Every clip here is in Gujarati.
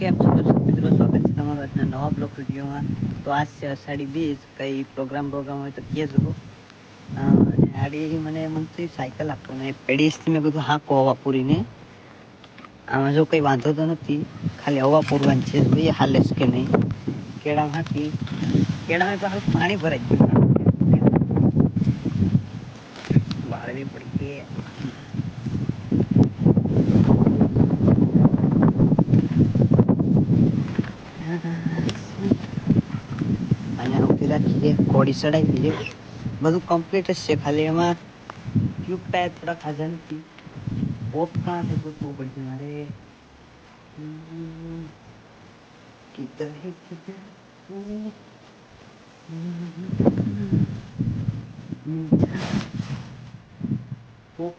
કેમ છો દર્શક મિત્રો? સ્વાગત છે તમારું આજના નવા બ્લોક વિડીયોમાં. તો આજ છે અષાઢી બીજ કંઈ પ્રોગ્રામ પ્રોગ્રામ હોય તો કહેજો. અને આડી મને મનથી સાયકલ આપો. ને પેડીસથી મેં કીધું, હા હવા પૂરીને. આમાં જો કંઈ વાંધો તો નથી. ખાલી હવા પૂરવાની છે. જોઈએ, હાલે છે કે નહીં. કેળામાં હાકી. કેળામાં પાણી ભરાઈ ગયું વાળવી પડી ગઈ અહીંયા ઊભી ઘોડી ચડાવી દીધી. બધું કમ્પ્લીટ જ છે. ખાલી એમાં ટ્યુબ ટાયર થોડા ખાધા નથી. પોપ કાં છે. ગોતવું પડશે મારે કિધર હે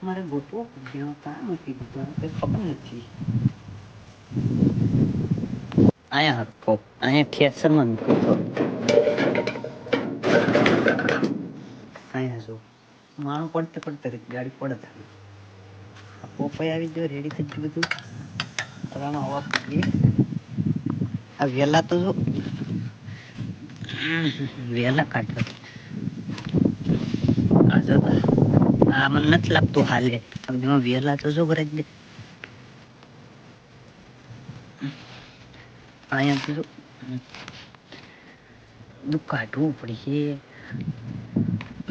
મારે ગોતવો પડશે. એમાં કાં મૂકી દીધો કંઈ ખબર નથી. અહીંયા પોપ અહીંયા ઠેસરમાં મૂક્યો હતો. માણું પડતે પડતે ગાડી પડત આ આવી ગયો રેડી થઈ ગયું બધું. રાણો હવા પીએ. આ વહેલા તો જો વહેલા કાઢો આ જો. આ મને નથી લાગતું હાલે. એમાં વહેલા તો જો કરે જ અહીંયા તો દુઃખ કાઢવું પડશે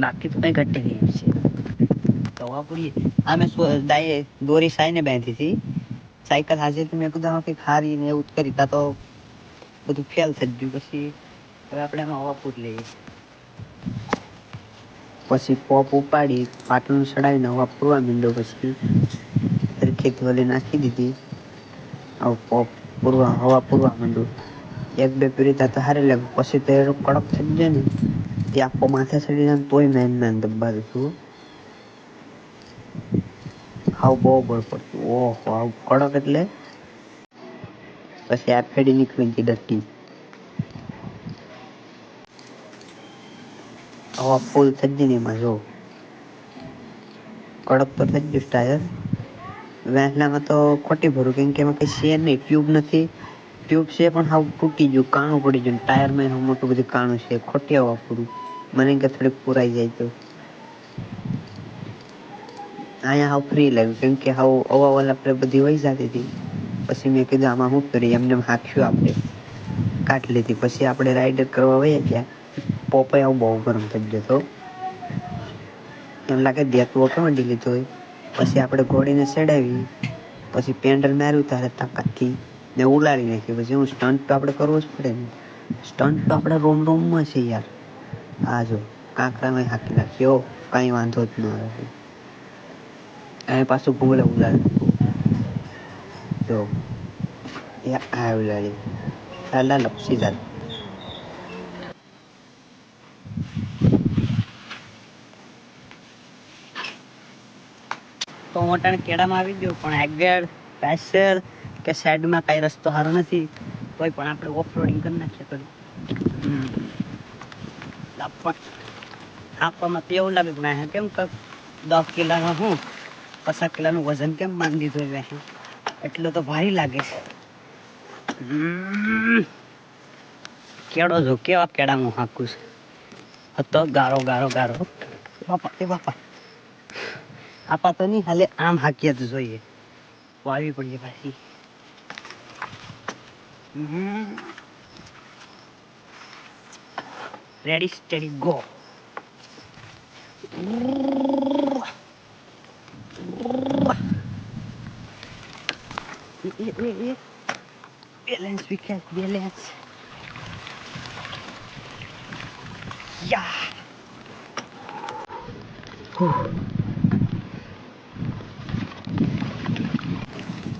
બાકી તો કઈ ઘટી ગઈ છે. દવા પૂરી આ મેં દોરી સાઈને બાંધી હતી. સાયકલ હાજર મેં કીધું કંઈક હારી ને એવું કરી. તા તો બધું ફેલ થઈ ગયું. પછી હવે આપણે એમાં હવા લઈએ. પછી પોપ ઉપાડી પાટલું ચડાવીને હવા પૂરવા માંડ્યો. પછી સરખી ધોલી નાખી દીધી. આવું પોપ પૂરવા હવા પૂરવા માંડ્યું. એક બે પીરી તો હારે લાગે પછી તો કડક થઈ જાય ને. ચડી જાય ને તોય મેન દબ્બા છું હાવ બહુ બળ પડતું ઓહો આવું કડક એટલે પછી આ ફેડી નીકળી ગઈ ડટ્ટી હવા ફૂલ થઈ ગઈ એમાં જો કડક તો થઈ ગયું ટાયર વહેલામાં તો ખોટી ભરું કેમ કે એમાં કંઈ છે નહીં ટ્યુબ નથી ટ્યુબ છે પણ હાવ તૂટી ગયું કાણું પડી ગયું ટાયરમાં મોટું બધું કાણું છે ખોટી હવા પૂરું મને કે થોડીક પુરાઈ જાય તો. અહીંયા હાવ ફ્રી લાગ્યું, કેમ કે હાવ અવાવાલ આપણે બધી વહી જતી હતી. પછી મેં કીધું આમાં શું કરીએ? એમને એમ હાંક્યું આપણે. કાટ લીધી. પછી આપણે રાઈડર કરવા વહી ગયા. પોપે આવું બહુ ગરમ થઈ ગયો હતો. એમ લાગે દેતું અડી લીધો હોય? પછી આપણે ઘોડીને ચડાવી. પછી પેન્ડલ માર્યું તારે તાકાતથી. ને ઉલાડી નાખી પછી હું સ્ટન્ટ તો આપણે કરવો જ પડે ને. સ્ટન્ટ તો આપણે રોમ રોમમાં છે યાર. આ જો કાંકરામાં હાંકી નાખ્યો કાંઈ વાંધો જ ન આવે. અને પાછું ભૂલે ઉલાડી જો, એ આ ઉલાડી લાલા લપસી જાત તો હું કેળામાં આવી ગયો, પણ આગળ, પાછળ કે સાઈડમાં કાંઈ રસ્તો સારો નથી કોઈ પણ આપણે ઓફ રોડિંગ કરી નાખીએ તો. આપવામાં તો એવું લાગે ના કેમ કે દસ કિલોનું હું, પચાસ કિલોનું વજન કેમ માંડી દીધું હવે એટલો તો ભારી લાગે છે. હમ. કેળો જો, કેવા કેળા હું હાંકું છું? હતો ગારો ગારો ગારો. બાપા, એ બાપા. આપા તો નહીં, હાલે આમ હાકીએ તો જોઈએ. વાવી પડીએ પાછી. Ready, steady, go. Balance, we can balance. Yeah.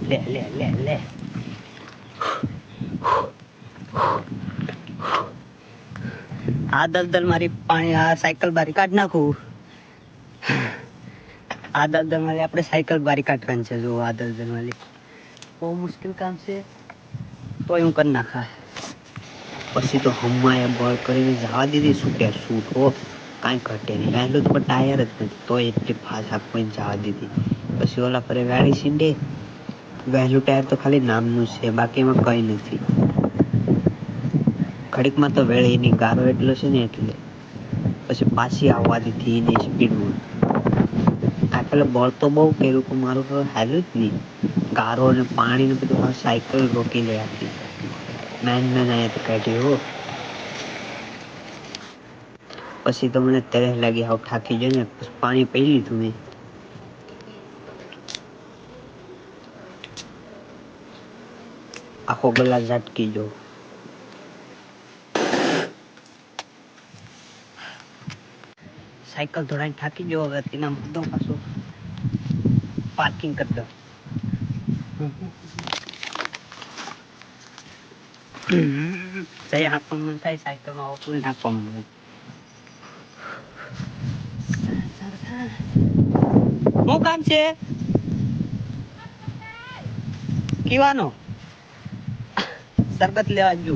Let, let, let, let. આ દલદલ મારી પાણી, આ સાયકલ બારી કાઢ નાખું. આ દલદલ મારી આપણે સાયકલ બારી કાઢવાની છે જો આ દલદલ મારી. બહુ મુશ્કેલ કામ છે. તોય હું કરી નાખા પછી તો હમાએ બળ કરીને જવા દીધી કે શૂટ હો. કાંઈ ઘટે નહીં. પહેલું તો ટાયર જ નથી. તોય એટલી ફાસ આપવાની જવા દીધી. પછી ઓલા પર ગાડી સીંડે, વહેલું ટાયર તો ખાલી નામનું છે બાકી એમાં કંઈ નથી. ઘડીકમાં તો વેળ એની ગારો એટલો છે ને એટલે પછી પાછી આવવા દીધી સ્પીડમાં આ પેલા બળ તો બહુ કર્યું પણ મારું તો હાલ્યું જ નહીં. ગારો અને પાણી ને બધું સાયકલ રોકી લે આપી મેન મેન અહીંયાથી કાઢી હો. પછી તો મને તરસ લાગી, આવ થાકી ગયો ને પાણી પી લીધું મેં. આખો ગલા ઝાટકી જો સાયકલ ધોડાઈને થાકી ગયો, હવે તેના મુદ્દો પાછો પાર્કિંગ કરી દો જઈ આપણને થાય, સાયકલમાં નાખવાનું શું કામ છે? કીવાનો? શરબત લેવા જુ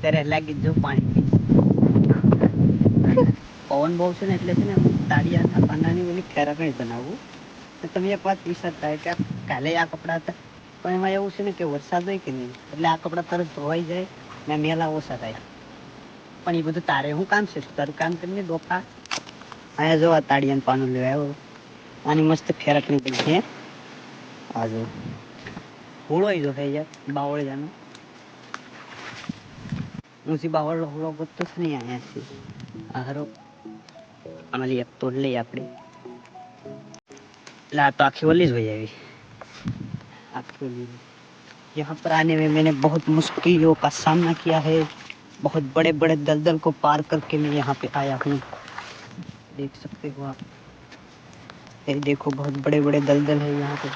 ત્યારે લાગી જ પાણી પવન બહુ છે ને એટલે છે ને તાળિયાના પાનાની ઓલી ખેરાકણી બનાવું. ને તમે એક વાત વિચારતા કે કાલે આ કપડાં હતા. પણ એમાં એવું છે ને કે વરસાદ હોય કે નહીં, એટલે આ કપડાં તરત ધોવાઈ જાય ને મેલા ઓછા થાય. પણ એ બધું તારે હું કામ છે? તારું કામ કરીને ડોફા. અહીંયા જો આ તાળિયાનું પાનું લેવા આવ્યો. આની મસ્ત ખેરાકણી બની છે આ હોળો જો થઈ જાય બાવળ જાનો ઊંચી બાવળ હોળો ગોતતો છે નહીં અહીંયાથી આ હરો આમાંથી એક તોડ લઈએ આપણે એટલે આ તો આખી ઓલી જ વહી આવી आखिर यहाँ पर आने में मैंने बहुत मुश्किलों का सामना किया है बहुत बड़े बड़े दलदल को पार करके मैं यहाँ पे आया हूँ देख सकते हो आप ये देखो बहुत बड़े बड़े दलदल है यहाँ पे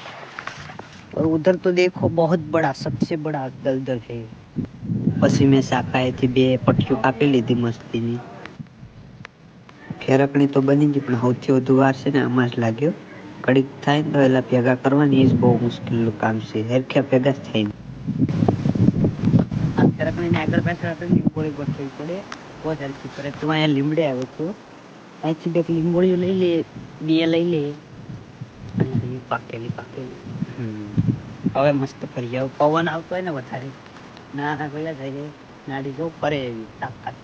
और उधर तो देखो बहुत बड़ा सबसे बड़ा दलदल है પછી મેં શાખાએથી બે પટ્ટીઓ કાપી લીધી મસ્તીની ફેરકણી તો બની ગઈ, પણ સૌથી વધુ વાર છે ને આમાં જ લાગ્યો. કડીક થાય ને તો એલા ભેગા કરવાની, એ જ બહુ મુશ્કેલનું કામ છે. હેરખ્યા ભેગા જ થાય આ ફેરકણીને આગળ પાછળ આપણે લીંબોળી ગોઠવી પડે. બહુ જ હરખી પડે તું અહીંયા લીમડે આવ્યો છું અહીંથી બે લીંબોળીઓ લઈ લે, બે લઈ લે. અને પાકેલી પાકેલી. હવે મસ્ત ફરી જાવ. પવન આવતો હોય ને વધારે. ના ના થઈ જાય નાડી જો ફરે એવી તાકાત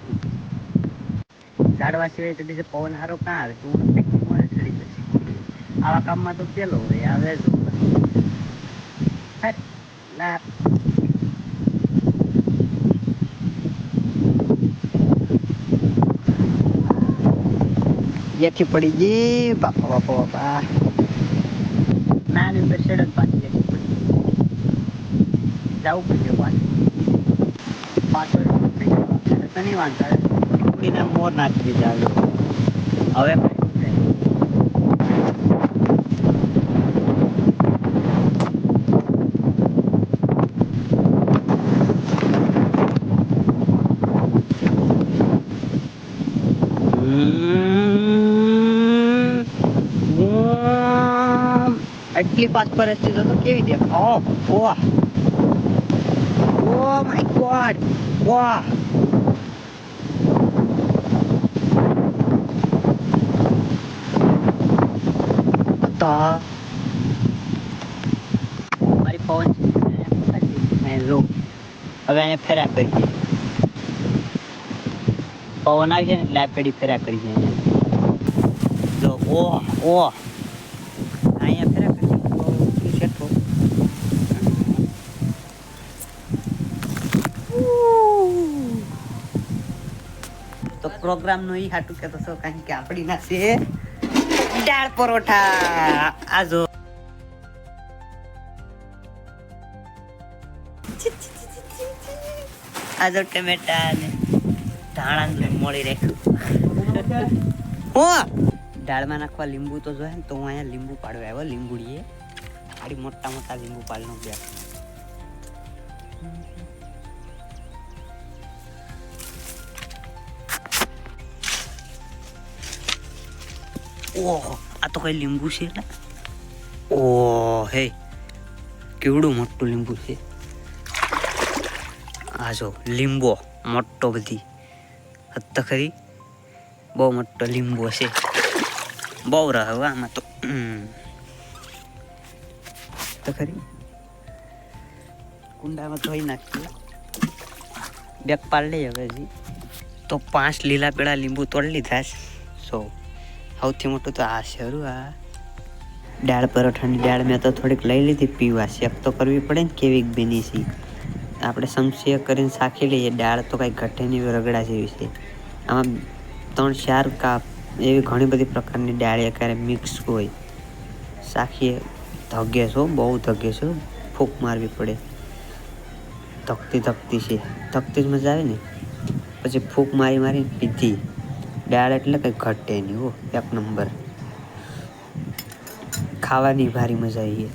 ઝાડવા સિવાય તો બીજો પવન હારો કાં આવે? તું મળે ચડી જશે આવા કામમાં તો પેલો હોય આવે ના. જેથી પડી ગઈ. બાપા બાપા બાપા. નાની ઉપર સડક પાછી જેથી પડી. જવું પડશે પાછું. પાછળ નહીં વાંધો આવે ઉડીને મોર નાખી દીધા જો. હવે કઈ થાય? હમ. ઉમ. આટલી પાસ પરિસ્થિતિ તો કેવી દે ઓ વાહ ઓ માય ગોડ વાહ હતા મારી પવન છે હવે અહીંયા ફેરા કરી કરીએ પવન આવી છે ને એટલે પેઢી ફેરા કરી છે જો ઓ ઓ અહીંયા ફેરા કરી તો શેઠો તો પ્રોગ્રામ નો ઈ હાટું કહેતો છો કારણ કે આપણી ના છે દાળ પરોઠા આ જો આ જો ટમેટા ને ધાણા મળી રાખ્યું ઓ દાળમાં નાખવા લીંબુ તો જોઈએ તો હું અહીંયા લીંબુ પાડવા આવ્યો લીંબુડીએ આડી મોટા મોટા લીંબુ પાડનો બે ઓહો, આ તો કઈ લીંબુ છે એટલે ઓહ, હે, કેવડું મોટું લીંબુ છે. આ જો, લીંબો, મોટો બધી. હદ ખરી. બહુ મોટો લીંબુ છે. બહુ રહે આમાં તો. ખરી. કુંડામાં ધોઈ નાખીએ. બેગ પાડ લઈએ હવે તો પાંચ લીલા પીળા લીંબુ તોડી લીધા છે. સો. સૌથી મોટું તો આ છે આ. દાળ પરોઠાની દાળ મેં તો થોડીક લઈ લીધી, પીવા શેક તો કરવી પડે ને કેવી બની છે. આપણે સમસીએ કરીને શાખી લઈએ, દાળ તો કાંઈ ઘટે રગડા જેવી છે. આમાં ત્રણ, ચાર કાપ એવી ઘણી બધી પ્રકારની દાળ ક્યારે મિક્સ હોય. શાખીએ ધગે છો બહુ ધગે છો ફૂંક મારવી પડે. ધકતી ધકતી છે, ધકતી જ મજા આવે ને. પછી ફૂંક મારી મારી પીધી. દાળ એટલે કંઈ ઘટે નહીં હો. એક નંબર ખાવાની ભારી મજા આવી